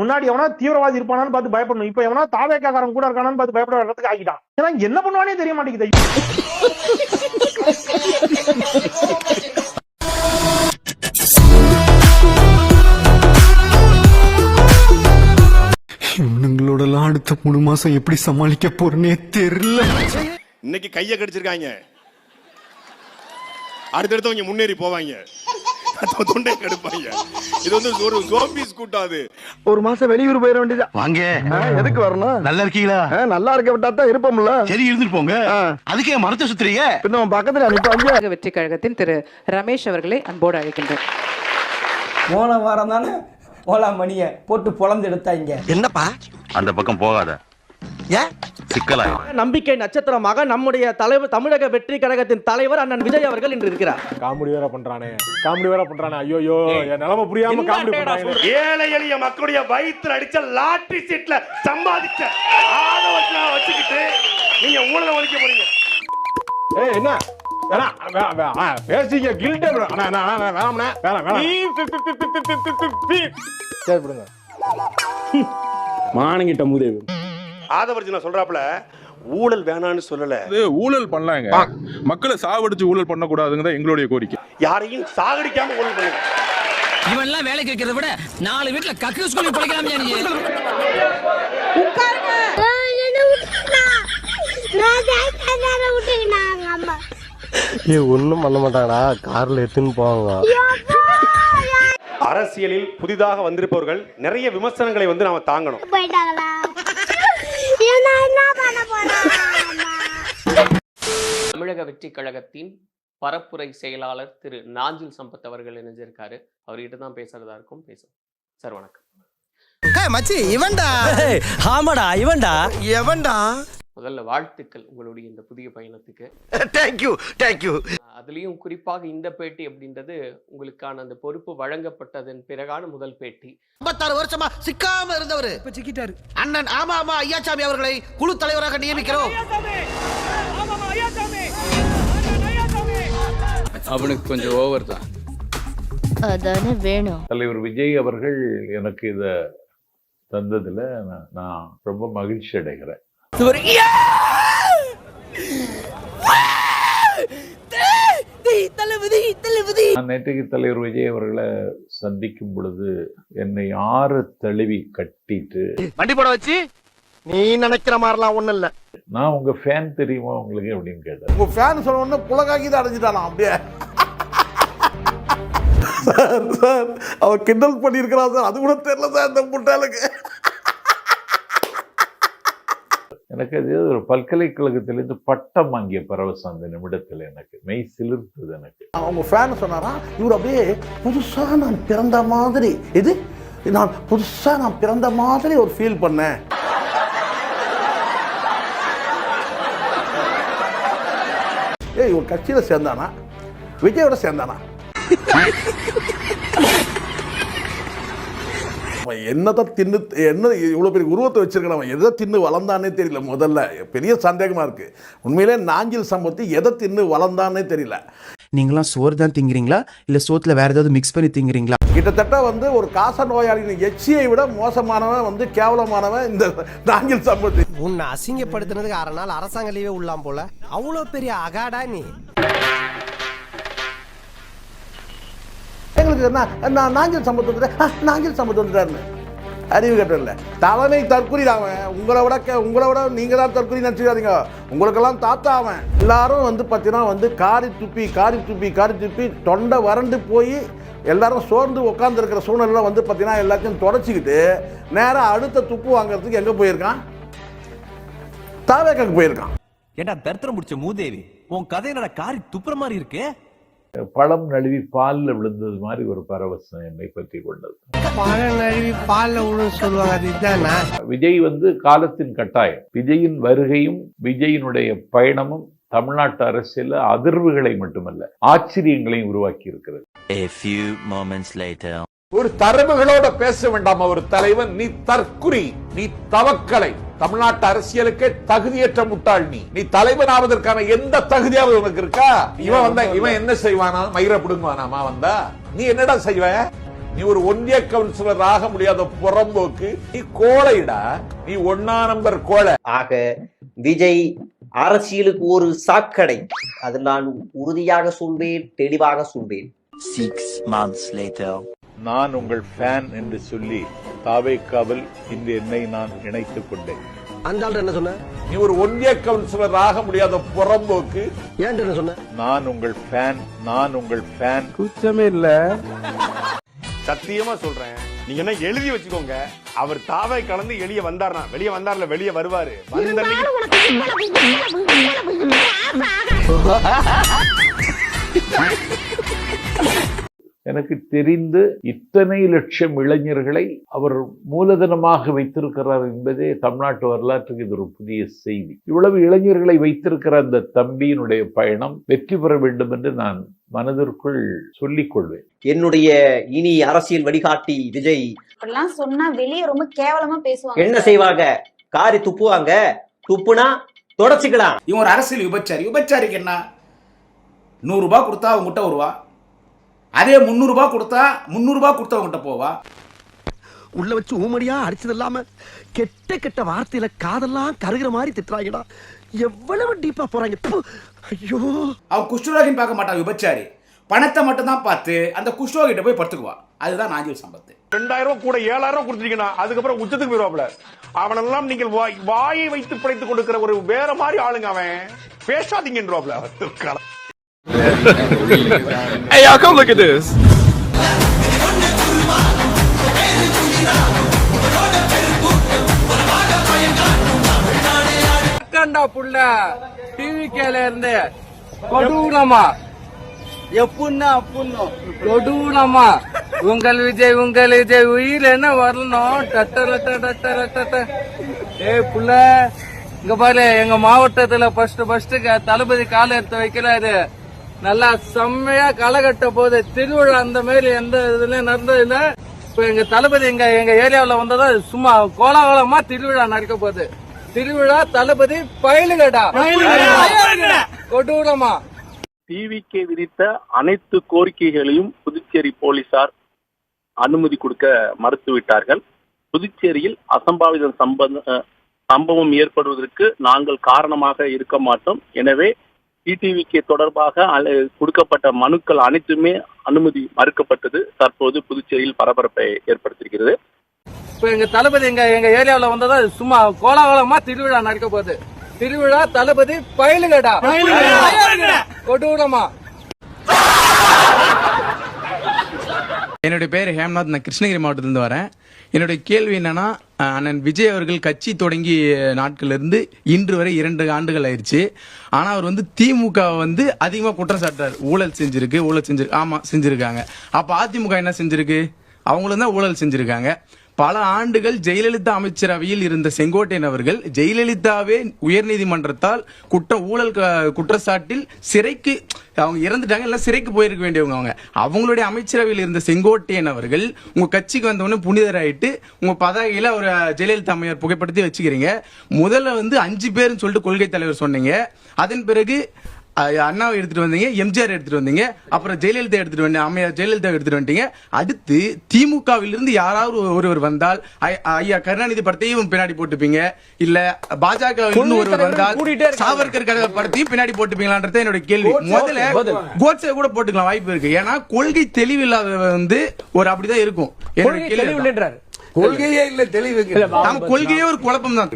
முன்னாடி எவனா தீவிரவாதி இருப்பானான்னு பார்த்து பயப்படணும். இப்ப எவனா தாவேக்காரன் கூட இருக்கானான்னு பார்த்து பயப்பட இடத்துக்கு ஆகிட்டான். ஏன்னா என்ன பண்ணுவானே தெரிய மாட்டேங்குது. இவனுங்களோடலாம் அடுத்த மூணு மாசம் எப்படி சமாளிக்க போறேனே தெரியல. இன்னைக்கு கையை கடிச்சிருக்காங்க. அடுத்தடுத்து அவங்க முன்னேறி போவாங்க. தொண்டை கெடுப்பாங்க இது வந்து ஒரு ஜோம்பிஸ் கூட்டம் அது. ஒரு மாசம் வெளியூர் போயிட வேண்டியதா. வாங்க. எதுக்கு வரணும்? நல்லா இருக்கீங்களா? நல்லா இருக்க விட்டா தான் இருப்போம்ல. சரி இருந்துட்டு போங்க. அதுக்கே மரத்தை சுத்துறீங்க? பின்ன பக்கத்துல தமிழக வெற்றி கழகத்தின் திரு ரமேஷ் அவர்களை அன்போடு அழைக்கின்றேன். போன வாரம் தானே ஓலா மணியை போட்டு பொழந்து எடுத்தாங்க. என்னப்பா? அந்த பக்கம் போகாத. ஏன் சிக்கலாய். நம்பிக்கை நட்சத்திரமாக நம்முடைய தலைவர் தமிழக வெற்றி கழகத்தின் தலைவர் அண்ணன் விஜய் அவர்கள் இன்று இருக்கிறார். காமெடி வேற பண்றானே. காமெடி வேற பண்றானே. ஐயோ என் நிலைமை புரியாம காமெடி பண்றாங்க ஏழை எளிய மக்களுடைய வயிற்றுல அடிச்ச லாட்டரி சீட்ல சம்பாதிச்ச ஆதவத்தை வச்சுக்கிட்டு நீங்க ஊழல ஒழிக்க போறீங்க. ஏய் என்ன? பேசிக்க அண்ணா, வேணாம்ண்ணே, வேணாம், வேணாம். மானங்கிட்ட மூதேவி. ஆதவர்ஜி சொல்றாப்புல ஊழல் வேணான்னு சொல்லல. ஊழல் பண்ணலாங்க. மக்களை சாவடிச்சு ஊழல் பண்ணக்கூடாதுங்க தான் எங்களுடைய கோரிக்கை. யாரையும் சாகடிக்காம ஊழல் பண்ணுங்க இவன்லாம் வேலைக்கு வைக்கிறத விட நாலு வீட்டுல கக்கு சொல்லி பிடிக்கலாம் நீ. ஏ ஒண்ணும் பண்ண மாட்டாங்கடா. கார்ல எடுத்துன்னு போவாங்க. அரசியலில் புதிதாக வந்திருப்பவர்கள் நிறைய விமர்சனங்களை வந்து நாம தாங்கணும் போயிட்டாங்களா நான் என்ன பண்ண போறேன் தமிழக வெற்றி கழகத்தின் பரப்புரை செயலாளர் திரு நாஞ்சில் சம்பத் அவர்கள் இணைஞ்சிருக்காரு. அவர்கிட்ட தான் பேசுறதா இருக்கும் பேசும் சார் வணக்கம். மச்சி இவன்டா. ஆமாடா இவன்டா. எவன்டா? முதல்ல வாழ்த்துக்கள் உங்களுடைய இந்த புதிய பயணத்துக்கு. தேங்க்யூ தேங்க்யூ அதுலயும் குறிப்பாக இந்த பேட்டி அப்படின்றது உங்களுக்கான அந்த பொறுப்பு வழங்கப்பட்டதன் பிறகான முதல் பேட்டி. ஐம்பத்தாறு வருஷமா சிக்காம இருந்தவரு. இப்ப சிக்கிட்டாரு. அண்ணன் ஆமா ஆமா ஐயாச்சாமி அவர்களை குழு தலைவராக நியமிக்கிறோம். அவனுக்கு கொஞ்சம் ஓவர் தான். அதானே வேணும். தலைவர் விஜய் அவர்கள் எனக்கு இத தந்ததுல நான்- நான் ரொம்ப மகிழ்ச்சி அடைகிறேன் நான் நேற்றைக்கு தலைவர் விஜய் அவர்களை சந்திக்கும் பொழுது என்னை ஆறு தழுவி கட்டிட்டு வண்டி போட வச்சு? நீ நினைக்கிற மாதிரிலாம் ஒண்ணும் இல்ல. நான் உங்க ஃபேன் தெரியுமா உங்களுக்கு அப்படின்னு கேட்டேன். உங்க ஃபேன் சொன்ன உடனே புலகாக்கி தான் அடைஞ்சிட்டானா அப்படியே? சார் சார் அவர் கிண்டல் பண்ணியிருக்கிறான் சார். அது கூட தெரியல சார் இந்த முட்டாளுக்கு. எனக்கு அது ஒரு பல்கலைக்கழகத்திலேருந்து பட்டம் வாங்கிய பரவசம் அந்த நிமிடத்தில் எனக்கு. மெய் சிலிர்த்தது எனக்கு. அவங்க ஃபேன் சொன்னாரா இவர் அப்படியே புதுசா நான் பிறந்த மாதிரி. இது நான் புதுசா நான் பிறந்த மாதிரி ஒரு ஃபீல் பண்ணேன். ஏய் இவர் கட்சியில் சேர்ந்தானா? விஜயோட சேர்ந்தானா? அவன் என்னதான் தின்னு என்ன இவ்வளோ பெரிய உருவத்தை வச்சிருக்கான் அவன் எதை தின்னு வளர்ந்தானே தெரியல முதல்ல. பெரிய சந்தேகமா இருக்கு. உண்மையிலே நாஞ்சில் சம்பத்தி எதை தின்னு வளர்ந்தானே தெரியல. நீங்களாம் சோறு தான் திங்கிறீங்களா? இல்ல சோத்துல வேற ஏதாவது மிக்ஸ் பண்ணி திங்கிறீங்களா? கிட்டத்தட்ட வந்து ஒரு காச நோயாளியின் எச்சியை விட மோசமானவன் வந்து கேவலமானவன் இந்த நாஞ்சில் சம்பத்தி. உன்னை அசிங்கப்படுத்தினதுக்கு அரை நாள் அரசாங்க லீவே உள்ளாம் போல. அவ்வளவு பெரிய அகாடா நீ. எங்களுக்கு நான் நாஞ்சில் சம்பத் வந்துட்டேன் ஆ, வந்துட்டாருன்னு அறிவு கட்டல தலைமை தற்குறி அவன் உங்களை விட உங்களை விட நீங்கள் தான் தற்குறி நினச்சிக்காதீங்க. உங்களுக்கெல்லாம் தாத்தா அவன். எல்லாரும் வந்து பார்த்தீங்கன்னா வந்து காரி துப்பி காரி துப்பி காரி துப்பி தொண்டை வறண்டு போய் எல்லாரும் சோர்ந்து உட்காந்துருக்கிற சூழ்நிலை வந்து பார்த்தீங்கன்னா எல்லாத்தையும் தொடச்சிக்கிட்டு நேராக அடுத்த துப்பு வாங்குறதுக்கு எங்கே போயிருக்கான்? தாவேக்காக்கு போயிருக்கான். ஏண்டா தரித்திரம் முடிச்ச மூதேவி உன் கதையில காரி துப்புற மாதிரி இருக்கு? பழம் நழுவி பால்ல விழுந்தது மாதிரி ஒரு பரவசம் என்னை பற்றி கொண்டது. பால நழுவி பால்ல விழுன்னு சொல்லுவாங்க விஜய் வந்து காலத்தின் கட்டாயம். விஜயின் வருகையும் விஜயினுடைய பயணமும் தமிழ்நாட்டு அரசியல அதிர்வுகளை மட்டுமல்ல ஆச்சரியங்களையும் உருவாக்கி இருக்கிறது. A few moments later. ஒரு தரவுகளோட பேச வேண்டாம் ஒரு தலைவன். நீ தற்குறி நீ தவக்கலை. தமிழ்நாட்டு அரசியலுக்கே தகுதியற்ற முட்டாள் நீ. நீ தலைவன் ஆவதற்கான எந்த தகுதியாவது உனக்கு இருக்கா? இவன் வந்தா இவன் என்ன செய்வானா? மயிர பிடுங்குவானாமா வந்தா? நீ என்னடா செய்வ? நீ ஒரு ஒன்றிய கவுன்சிலர் ஆக முடியாத புறம்போக்கு. நீ கோழைடா. நீ ஒன்னா நம்பர் கோழை. ஆக விஜய் அரசியலுக்கு ஒரு சாக்கடை. அதில் நான் உறுதியாக சொல்வேன் தெளிவாக சொல்வேன். Six months later. நான் உங்கள் ஃபேன் என்று சொல்லி தாவேக்காவில் இன்று என்னை நான் இணைத்துக் கொண்டேன். அந்த என்ன சொன்ன? நீ ஒரு ஒன்றிய கவுன்சிலர் ஆக முடியாத புறம்போக்கு ஏன் என்ன சொன்ன? நான் உங்கள் ஃபேன் நான் உங்கள் ஃபேன் சத்தியமா சொல்றேன். நீங்க என்ன எழுதி வச்சுக்கோங்க. அவர் தாவை கலந்து வெளியே வந்தார்னா வெளியே வந்தார்ல வெளியே வருவாரு. வந்த எனக்கு தெரிந்து இத்தனை லட்சம் இளைஞர்களை அவர் மூலதனமாக வைத்திருக்கிறார் என்பதே தமிழ்நாட்டு வரலாற்றுக்கு இது ஒரு புதிய செய்தி. இவ்வளவு இளைஞர்களை வைத்திருக்கிற அந்த தம்பியினுடைய பயணம் வெற்றி பெற வேண்டும் என்று நான் மனதிற்குள் சொல்லிக் கொள்வேன். என்னுடைய இனி அரசியல் வழிகாட்டி விஜய். இப்படிலாம் சொன்னா வெளியே ரொம்ப கேவலமா பேசுவாங்க. என்ன செய்வாங்க? காரி துப்புவாங்க? துப்புனா தொடச்சுக்கலாம். இவன் ஒரு அரசியல் விபச்சாரி. விபச்சாரிக்கு என்ன? நூறுரூபா கொடுத்தா அவங்ககிட்ட வருவா? அதே முந்நூறுரூபா கொடுத்தா முந்நூறுரூபா கொடுத்தா அவங்ககிட்ட போவா? உள்ள வச்சு ஊமடியா அடிச்சது இல்லாம கெட்ட கெட்ட வார்த்தையில காதெல்லாம் கருகிற மாதிரி திட்டுறாங்கடா. எவ்வளவு டீப்பா போறாங்க. ஐயோ. அவன் குஷ்டரோகின்னு பார்க்க மாட்டான் விபச்சாரி. பணத்தை மட்டும் தான் பார்த்து அந்த குஷ்டரோகிட்ட போய் படுத்துக்குவா. அதுதான் நாஞ்சில் சம்பத்து. ரெண்டாயிரம் ரூபாய் கூட ஏழாயிரம் ரூபாய் கொடுத்துட்டீங்கன்னா அதுக்கப்புறம் உச்சத்துக்கு போயிருவாப்ல அவனெல்லாம் நீங்கள் வாய்- வாயை வைத்து பிழைத்துக் கொடுக்கிற ஒரு வேற மாதிரி ஆளுங்க அவன். பேசாதீங்கன்றாப்ல Hey, y'all, come look at this. புள்ள டிவி கேல இருந்து கொடூரமா. எப்புன்னா அப்புன்னு கொடூரமா. உங்கள் விஜய் உங்கள் விஜய் உயிர் என்ன வரணும்? டட்ட ரட்ட டட்ட ரட்ட ஏய் புள்ள இங்க பாரு எங்க மாவட்டத்துல ஃபர்ஸ்ட் ஃபர்ஸ்ட் தளபதி கால எடுத்து வைக்கிறாரு. நல்லா செம்மையா களை கட்ட போகுது. திருவிழா அந்த மாதிரி எந்த இதுல நடந்தது இல்ல இப்ப எங்க தளபதி எங்க எங்க ஏரியாவுல வந்ததா சும்மா கோலாகலமா திருவிழா நடக்க போகுது. திருவிழா தளபதி பயிலுகடா. கொடூரமா. டிவிக்கு விதித்த அனைத்து கோரிக்கைகளையும் புதுச்சேரி போலீசார் அனுமதி கொடுக்க மறுத்துவிட்டார்கள். புதுச்சேரியில் அஹ், சம்பவம் ஏற்படுவதற்கு நாங்கள் காரணமாக இருக்க மாட்டோம். எனவே டிடிவிக்கு தொடர்பாக அல- கொடுக்கப்பட்ட மனுக்கள் அனைத்துமே அனுமதி மறுக்கப்பட்டது. தற்போது புதுச்சேரியில் பரபரப்பை ஏற்படுத்தியிருக்கிறது. இப்ப எங்க தளபதி எங்க எங்க ஏரியாவுல வந்ததா சும்மா கோலாகலமா திருவிழா நடக்க போகுது. திருவிழா தளபதி பயிலுகடா கொடூரமா. என்னுடைய பேர் ஹேம்நாத் நான் கிருஷ்ணகிரி மாவட்டத்திலிருந்து வரேன். என்னுடைய கேள்வி என்னன்னா அண்ணன் விஜய் அவர்கள் கட்சி தொடங்கி நாட்கள்லேருந்து இன்று வரை இரண்டு ஆண்டுகள் ஆயிடுச்சு ஆனால் அவர் வந்து திமுக வந்து அதிகமாக குற்றம் சாட்டார் ஊழல் செஞ்சிருக்கு ஊழல் செஞ்சிருக்கு ஆமாம் செஞ்சிருக்காங்க. அப்போ அதிமுக என்ன செஞ்சிருக்கு? அவங்களும் தான் ஊழல் செஞ்சிருக்காங்க. பல ஆண்டுகள் ஜெயலலிதா அமைச்சரவையில் இருந்த செங்கோட்டையன் அவர்கள் ஜெயலலிதாவே உயர்நீதிமன்றத்தால் குற்ற ஊழல் க- குற்றச்சாட்டில் சிறைக்கு அவங்க இறந்துட்டாங்க எல்லாம் சிறைக்கு போயிருக்க வேண்டியவங்க அவங்க. அவங்களுடைய அமைச்சரவையில் இருந்த செங்கோட்டையன் அவர்கள் உங்க கட்சிக்கு வந்தவொடனே புனிதராயிட்டு உங்க பதாகையில ஒரு ஜெயலலிதா அம்மையார் புகைப்படுத்தி வச்சுக்கிறீங்க. முதல்ல வந்து அஞ்சு பேர்னு சொல்லிட்டு கொள்கை தலைவர் சொன்னீங்க. அதன் பிறகு அண்ணாவை எடுத்துட்டு வந்தீங்க எம்ஜிஆர் எடுத்துட்டு வந்தீங்க அப்புறம் ஜெயலலிதா எடுத்துட்டு வந்தீங்க அம்மையார் ஜெயலலிதா எடுத்துட்டு வந்துட்டீங்க அடுத்து திமுகவில் இருந்து யாராவது ஒருவர் வந்தால் ஐயா கருணாநிதி படத்தையும் பின்னாடி போட்டுப்பீங்க. இல்ல இருந்து ஒருவர் வந்தால் சாவர்கர் கதை படத்தையும் பின்னாடி போட்டுப்பீங்களான்றது என்னோட கேள்வி. முதல்ல கோட்ஸே கூட போட்டுக்கலாம் வாய்ப்பு இருக்கு. ஏன்னா கொள்கை தெளிவில்லாத வந்து ஒரு அப்படிதான் இருக்கும். கொள்கையே இல்ல தெளிவு நம்ம கொள்கையே ஒரு குழப்பம் தான்